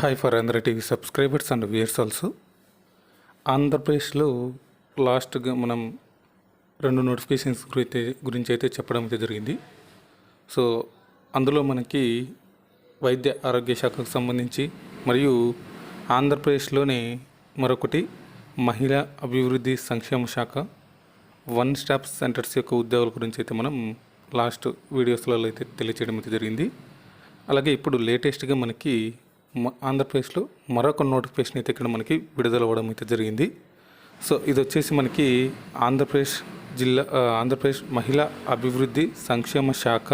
Hi for Andhra TV subscribers and viewers also ఆంధ్రప్రదేశ్లో లాస్ట్గా మనం రెండు నోటిఫికేషన్స్ గురించి గురించి అయితే చెప్పడం అయితే జరిగింది. సో అందులో మనకి వైద్య ఆరోగ్య శాఖకు సంబంధించి మరియు ఆంధ్రప్రదేశ్లోనే మరొకటి మహిళా అభివృద్ధి సంక్షేమ శాఖ వన్ స్టాప్ సెంటర్స్ యొక్క ఉద్యోగుల గురించి అయితే మనం లాస్ట్ వీడియోస్లలో అయితే తెలియచేయడం అయితే జరిగింది. అలాగే ఇప్పుడు లేటెస్ట్గా మనకి ఆంధ్రప్రదేశ్లో మరొక నోటిఫికేషన్ అయితే ఇక్కడ మనకి విడుదల అవ్వడం అయితే జరిగింది. సో ఇది వచ్చేసి మనకి ఆంధ్రప్రదేశ్ జిల్లా ఆంధ్రప్రదేశ్ మహిళా అభివృద్ధి సంక్షేమ శాఖ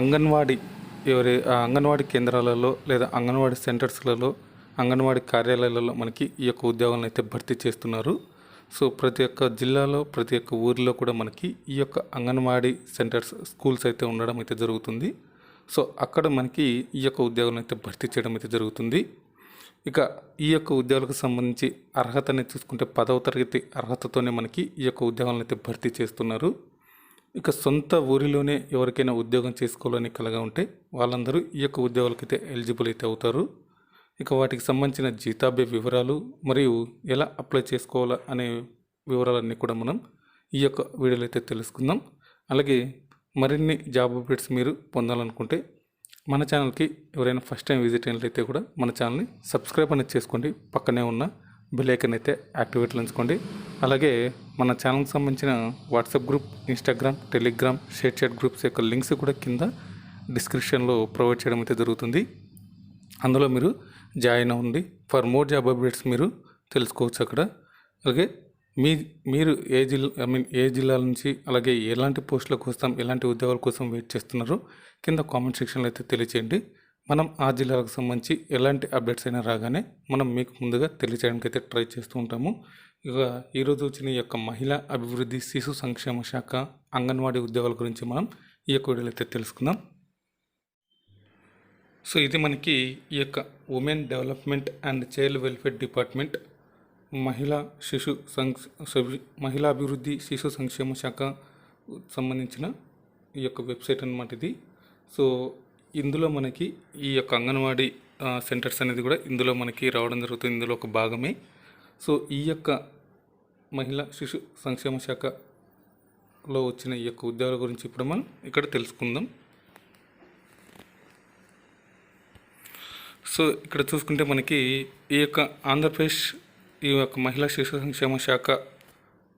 అంగన్వాడీ ఎవరి ఆ అంగన్వాడీ కేంద్రాలలో లేదా అంగన్వాడీ సెంటర్స్లలో అంగన్వాడీ కార్యాలయాలలో మనకి ఈ యొక్క ఉద్యోగాలను అయితే భర్తీ చేస్తున్నారు. సో ప్రతి ఒక్క జిల్లాలో ప్రతి ఒక్క ఊరిలో కూడా మనకి ఈ యొక్క అంగన్వాడీ సెంటర్స్ స్కూల్స్ అయితే ఉండడం అయితే జరుగుతుంది. సో అక్కడ మనకి ఈ యొక్క ఉద్యోగాలను అయితే భర్తీ చేయడం అయితే జరుగుతుంది. ఇక ఈ యొక్క ఉద్యోగాలకు సంబంధించి అర్హతని చూసుకుంటే పదవ తరగతి అర్హతతోనే మనకి ఈ యొక్క ఉద్యోగాలను అయితే భర్తీ చేస్తున్నారు. ఇక సొంత ఊరిలోనే ఎవరికైనా ఉద్యోగం చేసుకోవాలని కలగా ఉంటే వాళ్ళందరూ ఈ యొక్క ఉద్యోగాలకైతే ఎలిజిబుల్ అయితే అవుతారు. ఇక వాటికి సంబంధించిన జీతాభ్య వివరాలు మరియు ఎలా అప్లై చేసుకోవాలా అనే వివరాలన్నీ కూడా మనం ఈ యొక్క వీడియోలో అయితే తెలుసుకుందాం. అలాగే మరిన్ని జాబ్ అప్డేట్స్ మీరు పొందాలనుకుంటే మన ఛానల్కి ఎవరైనా ఫస్ట్ టైం విజిట్ అయినట్లయితే కూడా మన ఛానల్ని సబ్స్క్రైబ్ అనేది చేసుకోండి. పక్కనే ఉన్న బెల్ అయితే యాక్టివేట్ ఎంచుకోండి అలాగే మన ఛానల్కి సంబంధించిన WhatsApp group Instagram Telegram ShareChat groups యొక్క లింక్స్ కూడా కింద డిస్క్రిప్షన్లో ప్రొవైడ్ చేయడం అయితే జరుగుతుంది. అందులో మీరు జాయిన్ అవ్వండి. ఫర్ మోర్ జాబ్ అప్డేట్స్ మీరు తెలుసుకోవచ్చు అక్కడ. అలాగే మీ మీరు ఏ జిల్లా ఐ మీన్ ఏ జిల్లాల నుంచి అలాగే ఎలాంటి పోస్టుల కోసం ఎలాంటి ఉద్యోగాల కోసం వెయిట్ చేస్తున్నారో? కింద కామెంట్ సెక్షన్లో అయితే తెలియచేయండి. మనం ఆ జిల్లాలకు సంబంధించి ఎలాంటి అప్డేట్స్ అయినా రాగానే మనం మీకు ముందుగా తెలియచేయడానికి అయితే ట్రై చేస్తూ ఉంటాము. ఇక ఈరోజు వచ్చిన ఈ యొక్క మహిళా అభివృద్ధి శిశు సంక్షేమ శాఖ అంగన్వాడీ ఉద్యోగాల గురించి మనం ఈ యొక్క వీడియోలో అయితే తెలుసుకుందాం. సో ఇది మనకి ఈ యొక్క women development and child welfare department మహిళా శిశు సంక్ష మహిళా అభివృద్ధి శిశు సంక్షేమ శాఖ సంబంధించిన ఈ యొక్క వెబ్సైట్ అన్నమాట ఇది. సో ఇందులో మనకి ఈ యొక్క అంగన్వాడీ సెంటర్స్ అనేది కూడా ఇందులో మనకి రావడం జరుగుతుంది. ఇందులో ఒక భాగమే. సో ఈ యొక్క మహిళా శిశు సంక్షేమ శాఖలో వచ్చిన ఈ యొక్క ఉద్యోగాల గురించి ఇప్పుడు మనం ఇక్కడ తెలుసుకుందాం. సో ఇక్కడ చూసుకుంటే మనకి ఈ యొక్క ఆంధ్రప్రదేశ్ ఈ యొక్క మహిళా శిశు సంక్షేమ శాఖ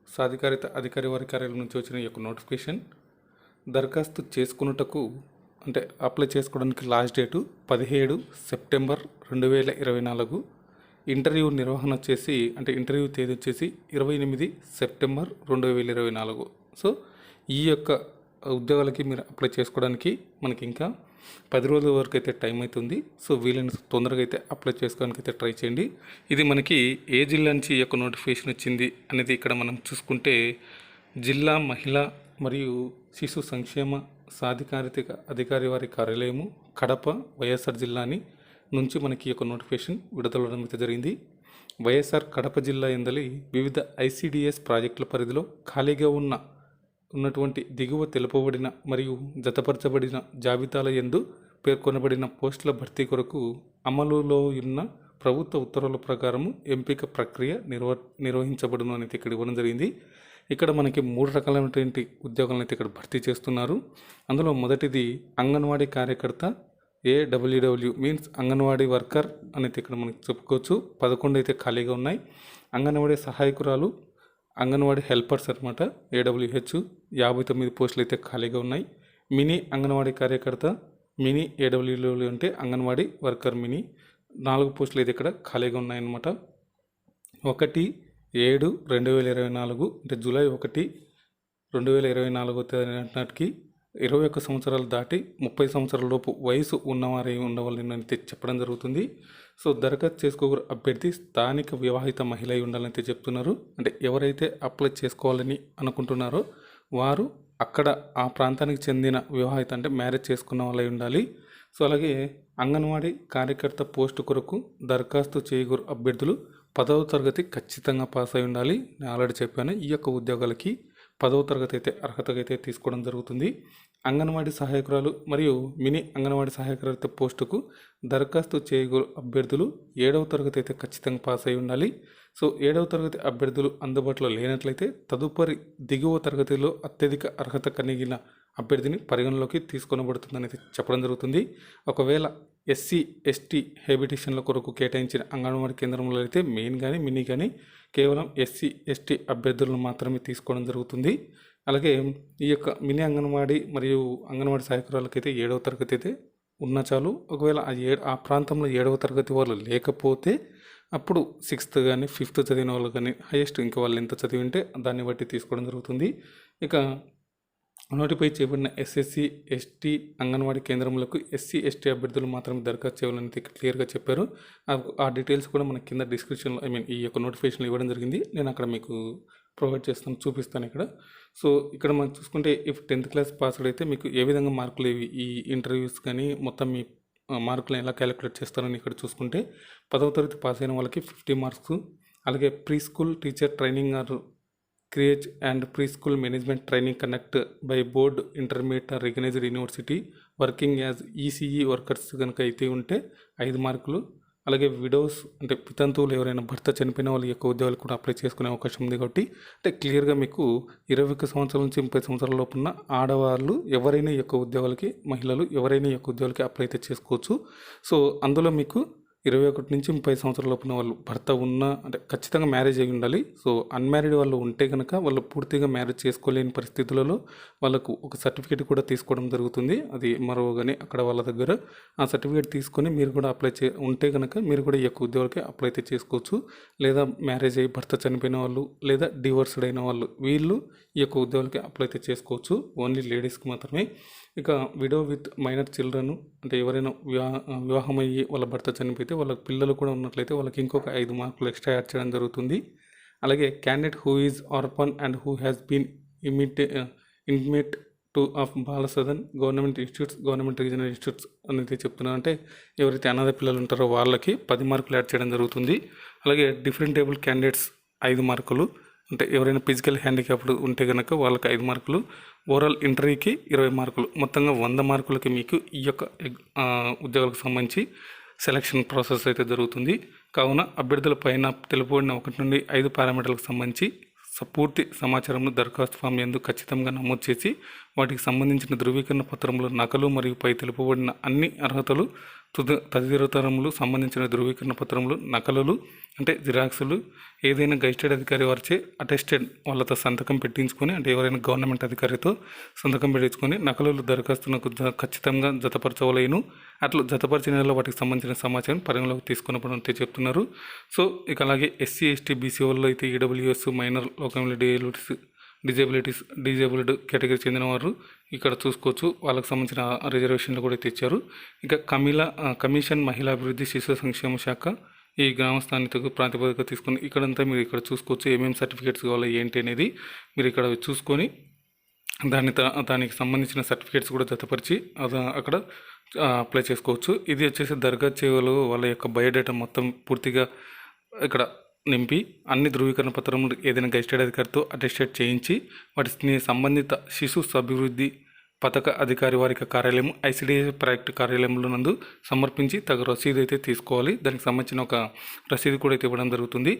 సాధికారిత అధికారి వారి కార్యాలయం నుంచి వచ్చిన ఈ యొక్క నోటిఫికేషన్ దరఖాస్తు చేసుకున్నటకు అంటే అప్లై చేసుకోవడానికి లాస్ట్ డేటు పదిహేడు సెప్టెంబర్ రెండు వేల ఇరవై నాలుగు ఇంటర్వ్యూ నిర్వహణ వచ్చేసి అంటే ఇంటర్వ్యూ తేదీ వచ్చేసి ఇరవై ఎనిమిది సెప్టెంబర్ రెండు వేల ఇరవై నాలుగు. సో ఈ యొక్క ఉద్యోగాలకి మీరు అప్లై చేసుకోవడానికి మనకి ఇంకా పది రోజుల వరకు అయితే టైం అవుతుంది. సో వీలైన తొందరగా అయితే అప్లై చేసుకోవడానికి అయితే ట్రై చేయండి. ఇది మనకి ఏ జిల్లా నుంచి ఈ యొక్క నోటిఫికేషన్ వచ్చింది అనేది ఇక్కడ మనం చూసుకుంటే జిల్లా మహిళా మరియు శిశు సంక్షేమ సాధికారిత అధికారి వారి కార్యాలయము కడప వైఎస్ఆర్ జిల్లాని నుంచి మనకి ఈ యొక్క నోటిఫికేషన్ విడుదలవడం అయితే జరిగింది. వైఎస్ఆర్ కడప జిల్లా ఎందలి వివిధ ఐసిడిఎస్ ప్రాజెక్టుల పరిధిలో ఖాళీగా ఉన్న ఉన్నటువంటి దిగువ తెలుపబడిన మరియు జతపరచబడిన జాబితాల యందు పేర్కొనబడిన పోస్టుల భర్తీ కొరకు అమలులో ఉన్న ప్రభుత్వ ఉత్తర్వుల ప్రకారము ఎంపిక ప్రక్రియ నిర్వ నిర్వహించబడును అనేది ఇక్కడ ఇవ్వడం జరిగింది. ఇక్కడ మనకి మూడు రకాలైనటువంటి ఉద్యోగాలను అయితే ఇక్కడ భర్తీ చేస్తున్నారు. అందులో మొదటిది అంగన్వాడీ కార్యకర్త ఏడబ్ల్యూడబ్ల్యూ మీన్స్ అంగన్వాడీ వర్కర్ అనేది ఇక్కడ మనకి చెప్పుకోవచ్చు. పదకొండు అయితే ఖాళీగా ఉన్నాయి. అంగన్వాడీ సహాయకురాలు అంగన్వాడీ హెల్పర్స్ అనమాట ఏడబ్ల్యూహెచ్ యాభై తొమ్మిది పోస్టులు అయితే ఖాళీగా ఉన్నాయి. మినీ అంగన్వాడీ కార్యకర్త మినీ ఏడబ్ల్యూలు అంటే అంగన్వాడీ వర్కర్ మినీ నాలుగు పోస్టులు అయితే ఇక్కడ ఖాళీగా ఉన్నాయన్నమాట. ఒకటి ఏడు రెండు వేల ఇరవై నాలుగు అంటే జూలై ఒకటి రెండు వేల ఇరవై నాలుగో తేదీ నాటికి ఇరవై ఒక్క సంవత్సరాలు దాటి ముప్పై సంవత్సరాల లోపు వయసు ఉన్నవారై ఉండవాలని అయితే చెప్పడం జరుగుతుంది. సో దరఖాస్తు చేసుకోగల అభ్యర్థి స్థానిక వివాహిత మహిళ అయి ఉండాలని అయితే చెప్తున్నారు. అంటే ఎవరైతే అప్లై చేసుకోవాలని అనుకుంటున్నారో వారు అక్కడ ఆ ప్రాంతానికి చెందిన వివాహిత అంటే మ్యారేజ్ చేసుకున్న వాళ్ళై ఉండాలి. సో అలాగే అంగన్వాడీ కార్యకర్త పోస్టు కొరకు దరఖాస్తు చేయగోరు అభ్యర్థులు పదవ తరగతి ఖచ్చితంగా పాస్ అయి ఉండాలి. నేను ఆల్రెడీ చెప్పాను ఈ యొక్క ఉద్యోగాలకి పదవ తరగతి అయితే అర్హతగా అయితే తీసుకోవడం జరుగుతుంది. అంగన్వాడీ సహాయకురాలు మరియు మినీ అంగన్వాడీ సహాయకురాలు పోస్టుకు దరఖాస్తు చేయగల అభ్యర్థులు ఏడవ తరగతి అయితే ఖచ్చితంగా పాస్ అయి ఉండాలి. సో ఏడవ తరగతి అభ్యర్థులు అందుబాటులో లేనట్లయితే తదుపరి దిగువ తరగతిలో అత్యధిక అర్హత కలిగిన అభ్యర్థిని పరిగణలోకి తీసుకొనబడుతుందని అయితే చెప్పడం జరుగుతుంది. ఒకవేళ ఎస్సీ ఎస్టీ హెబిటేషన్ల కొరకు కేటాయించిన అంగన్వాడీ కేంద్రంలో అయితే మెయిన్ కానీ మినీ కానీ కేవలం ఎస్సీ ఎస్టీ అభ్యర్థులను మాత్రమే తీసుకోవడం జరుగుతుంది. అలాగే ఈ యొక్క మినీ అంగన్వాడీ మరియు అంగన్వాడీ సహాయకురాలకైతే ఏడవ తరగతి అయితే ఉన్న చాలు. ఒకవేళ ఆ ఏ ఆ ప్రాంతంలో ఏడవ తరగతి వాళ్ళు లేకపోతే అప్పుడు సిక్స్త్ కానీ ఫిఫ్త్ చదివిన వాళ్ళు కానీ హైయెస్ట్ ఇంకా వాళ్ళు ఎంత చదివి ఉంటే దాన్ని బట్టి తీసుకోవడం జరుగుతుంది. ఇక నోటిఫై చేయబడిన ఎస్ఎస్సి ఎస్టీ అంగన్వాడీ కేంద్రములకు ఎస్సీ ఎస్టీ అభ్యర్థులు మాత్రమే దరఖాస్తు చేయాలని క్లియర్గా చెప్పారు. ఆ- డీటెయిల్స్ కూడా మన కింద డిస్క్రిప్షన్లో ఐ మీన్ ఈ యొక్క నోటిఫికేషన్ ఇవ్వడం జరిగింది. నేను అక్కడ మీకు ప్రొవైడ్ చేస్తాను చూపిస్తాను ఇక్కడ. సో ఇక్కడ మనం చూసుకుంటే ఇఫ్ టెన్త్ క్లాస్ పాస్డ్ అయితే మీకు ఏ విధంగా మార్కులు ఇవి ఈ ఇంటర్వ్యూస్ కానీ మొత్తం మీ మార్కులను ఎలా క్యాలిక్యులేట్ చేస్తారని ఇక్కడ చూసుకుంటే పదవ తరగతి పాస్ అయిన వాళ్ళకి ఫిఫ్టీ మార్క్స్ అలాగే pre school teacher training or create and pre school management training connect by board intermediate recognised university working as ECE workers కనుక అయితే ఉంటే ఐదు మార్కులు. అలాగే విడోస్ అంటే వితంతువులు ఎవరైనా భర్త చనిపోయిన వాళ్ళ యొక్క ఉద్యోగాలు కూడా అప్లై చేసుకునే అవకాశం ఉంది కాబట్టి అంటే క్లియర్గా మీకు ఇరవై ఒక్క సంవత్సరాల నుంచి ముప్పై సంవత్సరాల లోపున ఆడవాళ్ళు ఎవరైనా యొక్క ఉద్యోగాలకి మహిళలు ఎవరైనా యొక్క ఉద్యోగాలకి అప్లై అయితే చేసుకోవచ్చు. సో అందులో మీకు ఇరవై ఒకటి నుంచి ముప్పై సంవత్సరాల లోపున వాళ్ళు భర్త ఉన్న అంటే ఖచ్చితంగా మ్యారేజ్ అయి ఉండాలి. సో అన్మ్యారీడ్ వాళ్ళు ఉంటే కనుక వాళ్ళు పూర్తిగా మ్యారేజ్ చేసుకోలేని పరిస్థితులలో వాళ్ళకు ఒక సర్టిఫికేట్ కూడా తీసుకోవడం జరుగుతుంది. అది మరో కానీ అక్కడ వాళ్ళ దగ్గర ఆ సర్టిఫికేట్ తీసుకొని మీరు కూడా అప్లై చే ఉంటే కనుక మీరు కూడా ఈ యొక్క ఉద్యోగాలకి అప్లై అయితే చేసుకోవచ్చు. లేదా మ్యారేజ్ అయ్యి భర్త చనిపోయిన వాళ్ళు లేదా డివోర్స్డ్ అయిన వాళ్ళు వీళ్ళు ఈ యొక్క ఉద్యోగాలకి అప్లై అయితే చేసుకోవచ్చు. ఓన్లీ లేడీస్కి మాత్రమే. ఇక విడో విత్ మైనర్ చిల్డ్రన్ అంటే ఎవరైనా వివాహ వివాహం అయ్యి వాళ్ళ భర్త చనిపోతే వాళ్ళ పిల్లలు కూడా ఉన్నట్లయితే వాళ్ళకి ఇంకొక ఐదు మార్కులు ఎక్స్ట్రా యాడ్ చేయడం జరుగుతుంది. అలాగే candidate who is orphan and who has been ఇమిటే inmate to of Balsadan government institutes government regional institutes అనేది చెప్తున్నారు. అంటే ఎవరైతే అనాథ పిల్లలు ఉంటారో వాళ్ళకి పది మార్కులు యాడ్ చేయడం జరుగుతుంది. అలాగే డిఫరెంట్ టేబుల్ క్యాండిడేట్స్ ఐదు మార్కులు అంటే ఎవరైనా ఫిజికల్ హ్యాండిక్యాప్డ్ ఉంటే కనుక వాళ్ళకి ఐదు మార్కులు ఓవరాల్ ఇంటర్వ్యూకి ఇరవై మార్కులు మొత్తంగా వంద మార్కులకి మీకు ఈ యొక్క ఉద్యోగాలకు సంబంధించి సెలక్షన్ ప్రాసెస్ అయితే జరుగుతుంది. కావున అభ్యర్థుల పైన తెలుపబడిన ఒకటి నుండి ఐదు పారామీటర్లకు సంబంధించి స- పూర్తి సమాచారంను దరఖాస్తు ఫామ్ ఎందు ఖచ్చితంగా నమోదు చేసి వాటికి సంబంధించిన ధృవీకరణ పత్రములు నకలు మరియు పై తెలుపబడిన అన్ని అర్హతలు తుద తదితరములు సంబంధించిన ధృవీకరణ పత్రములు నకలులు అంటే జిరాక్సులు ఏదైనా గైస్టెడ్ అధికారి వారిచే అటెస్టెడ్ వాళ్ళతో సంతకం పెట్టించుకొని అంటే ఎవరైనా గవర్నమెంట్ అధికారితో సంతకం పెట్టించుకొని నకలులు దరఖాస్తునకు ఖచ్చితంగా జతపరచవలేను. అట్లా జతపరిచిన వాటికి సంబంధించిన సమాచారం పరిగణలోకి తీసుకున్నప్పుడు చెప్తున్నారు. సో ఇక అలాగే ఎస్సీ ఎస్టీ బీసీ వాళ్ళు అయితే ఈడబ్ల్యూఎస్ మైనర్ లోకమిలిటీస్ డిజేబిలిటీస్ డిజేబుల్డ్ కేటగిరీ చెందిన వారు ఇక్కడ చూసుకోవచ్చు. వాళ్ళకి సంబంధించిన రిజర్వేషన్లు కూడా తెచ్చారు. ఇక కమిల కమిషన్ మహిళా అభివృద్ధి శిశు సంక్షేమ శాఖ ఈ గ్రామ స్థానిక ప్రాతిపదిక తీసుకుని ఇక్కడంతా మీరు ఇక్కడ చూసుకోవచ్చు. ఏమేమి సర్టిఫికేట్స్ కావాలో ఏంటి అనేది మీరు ఇక్కడ చూసుకొని దాని త- దానికి సంబంధించిన సర్టిఫికేట్స్ కూడా జతపరిచి అది అక్కడ అప్లై చేసుకోవచ్చు. ఇది వచ్చేసి దర్గా సేవలు వాళ్ళ యొక్క బయోడేటా మొత్తం పూర్తిగా ఇక్కడ నింపి అన్ని ధృవీకరణ పత్రములు ఏదైనా గెస్టెడ్ అధికారితో అటెస్టేట్ చేయించి వాటిని సంబంధిత శిశు అభివృద్ధి పథక అధికారి వారి కార్యాలయం ఐసిడిఎస్ ప్రాజెక్ట్ కార్యాలయంలో నందు సమర్పించి తగు రసీదు అయితే తీసుకోవాలి. దానికి సంబంధించిన ఒక రసీదు కూడా అయితే ఇవ్వడం జరుగుతుంది.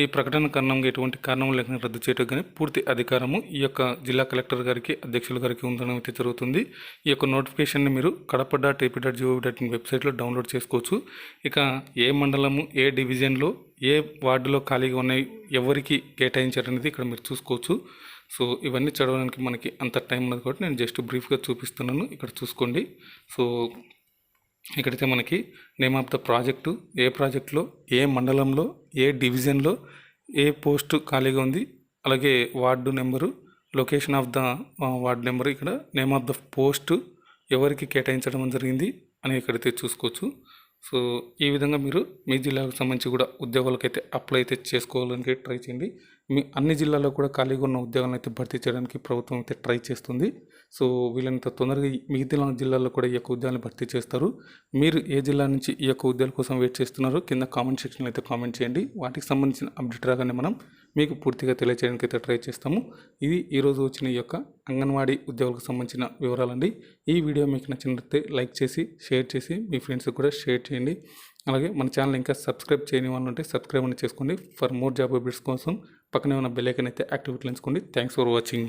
ఈ ప్రకటన కారణంగా ఎటువంటి కారణం లేకుండా రద్దు చేయడం కానీ పూర్తి అధికారము ఈ యొక్క జిల్లా కలెక్టర్ గారికి అధ్యక్షుల గారికి ఉండడం అయితే జరుగుతుంది. ఈ యొక్క నోటిఫికేషన్ని మీరు Kadapa dot AP dot gov dot in వెబ్సైట్లో డౌన్లోడ్ చేసుకోవచ్చు. ఇక ఏ మండలము ఏ డివిజన్లో ఏ వార్డులో ఖాళీగా ఉన్నాయి ఎవరికి కేటాయించారనేది ఇక్కడ మీరు చూసుకోవచ్చు. సో ఇవన్నీ చదవడానికి మనకి అంత టైం ఉన్నది కాబట్టి నేను జస్ట్ బ్రీఫ్గా చూపిస్తున్నాను. ఇక్కడ చూసుకోండి. సో ఇక్కడైతే మనకి నేమ్ ఆఫ్ ద ప్రాజెక్టు ఏ ప్రాజెక్టులో ఏ మండలంలో ఏ డివిజన్లో ఏ పోస్టు ఖాళీగా ఉంది అలాగే ward number location of the ward number ఇక్కడ నేమ్ ఆఫ్ ద పోస్ట్ ఎవరికి కేటాయించడం జరిగింది అని ఇక్కడైతే చూసుకోవచ్చు. సో ఈ విధంగా మీరు మీ జిల్లాకు సంబంధించి కూడా ఉద్యోగాలకైతే అప్లై అయితే చేసుకోవాలని ట్రై చేయండి. మీ అన్ని జిల్లాల్లో కూడా ఖాళీగా ఉన్న ఉద్యోగాలను అయితే భర్తీ చేయడానికి ప్రభుత్వం అయితే ట్రై చేస్తుంది. సో వీళ్ళంత తొందరగా మిగతా జిల్లాల్లో కూడా ఈ యొక్క ఉద్యోగాలను భర్తీ చేస్తారు. మీరు ఏ జిల్లా నుంచి ఈ యొక్క ఉద్యోగాల కోసం వెయిట్ చేస్తున్నారో కింద కామెంట్ సెక్షన్లో అయితే కామెంట్ చేయండి. వాటికి సంబంధించిన అప్డేట్ రాగానే మనం మీకు పూర్తిగా తెలియచేయడానికి అయితే ట్రై చేస్తాము. ఇది ఈరోజు వచ్చిన ఈ యొక్క అంగన్వాడీ ఉద్యోగులకు సంబంధించిన వివరాలండి. ఈ వీడియో మీకు నచ్చినట్లయితే లైక్ చేసి షేర్ చేసి మీ ఫ్రెండ్స్కి కూడా షేర్ చేయండి. అలాగే మన ఛానల్ ఇంకా సబ్స్క్రైబ్ చేయని వాళ్ళు ఉంటే సబ్స్క్రైబ్ అని చేసుకోండి. ఫర్ మోర్ జాబ్ అప్డేట్స్ కోసం పక్కనే ఉన్న బెల్ ఐకన్ అయితే యాక్టివేట్ చేసుకోండి థ్యాంక్స్ ఫర్ వాచింగ్